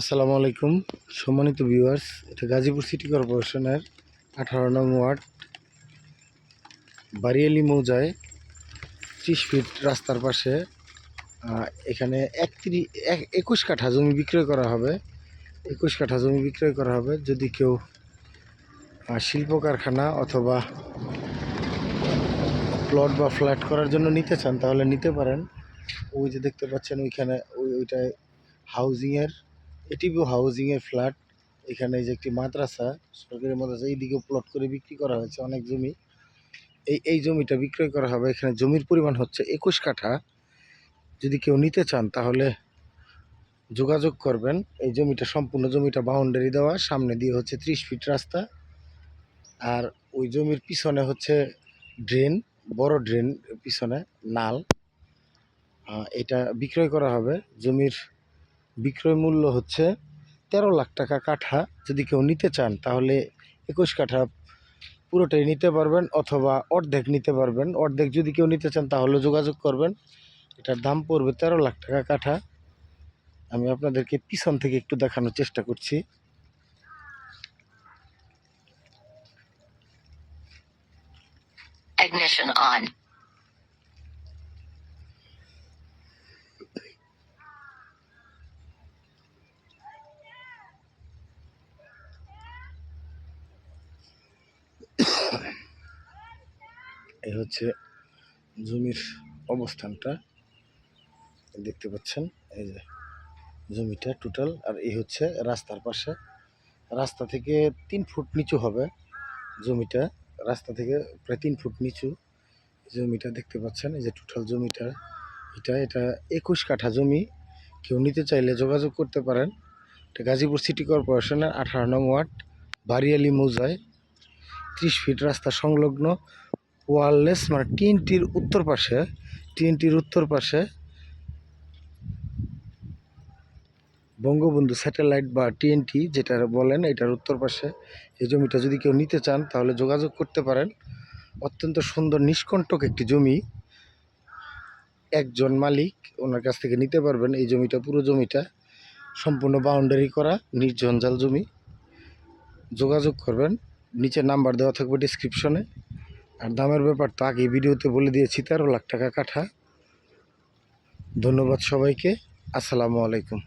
আসসালামু আলাইকুম। সম্মানিত ভিউয়ার্স এটা গাজীপুর সিটি কর্পোরেশনের আঠারো নং ওয়ার্ড বারিয়ালি মৌজায় ত্রিশ ফিট রাস্তার পাশে এখানে একত্রিশ একুশ কাঠা জমি বিক্রয় করা হবে। একুশ কাঠা জমি বিক্রয় করা হবে যদি কেউ শিল্প কারখানা অথবা প্লট বা ফ্ল্যাট করার জন্য নিতে চান, তাহলে নিতে পারেন। ওই যে দেখতে পাচ্ছেন ওইখানে, ওই, ওইটায় হাউজিংয়ের এটিভি হাউজিংয়ের ফ্ল্যাট এখানে যে একটি মাদ্রাসা, সরকারি মাদ্রাসা, এইদিকেও প্লট করে বিক্রি করা হয়েছে অনেক জমি। এই এই জমিটা বিক্রয় করা হবে, এখানে জমির পরিমাণ হচ্ছে একুশ কাঠা। যদি কেউ নিতে চান, তাহলে যোগাযোগ করবেন। এই জমিটা সম্পূর্ণ জমিটা বাউন্ডারি দেওয়া, সামনে দিয়ে হচ্ছে ত্রিশ ফিট রাস্তা। আর ওই জমির পিছনে হচ্ছে ড্রেন বড় ড্রেন পিছনে নাল। এটা বিক্রয় করা হবে। জমির বিক্রয় মূল্য হচ্ছে তেরো লাখ টাকা কাঠা। যদি কেউ নিতে চান, তাহলে একুশ কাঠা পুরোটাই নিতে পারবেন অথবা অর্ধেক নিতে পারবেন। অর্ধেক যদি কেউ নিতে চান, তাহলে যোগাযোগ করবেন। এটার দাম পড়বে তেরো লাখ টাকা কাঠা। আমি আপনাদেরকে পিছন থেকে একটু দেখানোর চেষ্টা করছি। Ignition on. এই হচ্ছে জমির অবস্থানটা। দেখতে পাচ্ছেন, এই যে জমিটা টোটাল আর এই হচ্ছে রাস্তার পাশে। রাস্তা থেকে তিন ফুট নিচু হবে জমিটা। রাস্তা থেকে প্রায় তিন ফুট নিচু জমিটা দেখতে পাচ্ছেন, এই যে টোটাল জমিটা। এটা এটা একুশ কাঠা জমি। কেউ নিতে চাইলে যোগাযোগ করতে পারেন। এটা গাজীপুর সিটি কর্পোরেশনের আঠারো নং ওয়ার্ড বারিয়ালি মৌজায়। ত্রিশ ফিট রাস্তা সংলগ্ন। ওয়ারলেস মানে টিনটির উত্তর পাশে টিনটির উত্তর পাশে বঙ্গবন্ধু স্যাটেলাইট বা টিএনটি যেটা বলেন, এটার উত্তর পাশে। এই জমিটা যদি কেউ নিতে চান, তাহলে যোগাযোগ করতে পারেন। অত্যন্ত সুন্দর, নিষ্কণ্টক একটি জমি। একজন মালিক, ওনার কাছ থেকে নিতে পারবেন এই জমিটা, পুরো জমিটা। সম্পূর্ণ বাউন্ডারি করা নির্জঞ্জাল জমি। যোগাযোগ করবেন, নিচে নাম্বার দেওয়া থাকবে ডিসক্রিপশনে আর দামের ব্যাপার তো আগে ভিডিওতে বলে দিয়েছি, তেরো লাখ টাকা কাঠা। ধন্যবাদ সবাইকে। আসসালামু আলাইকুম।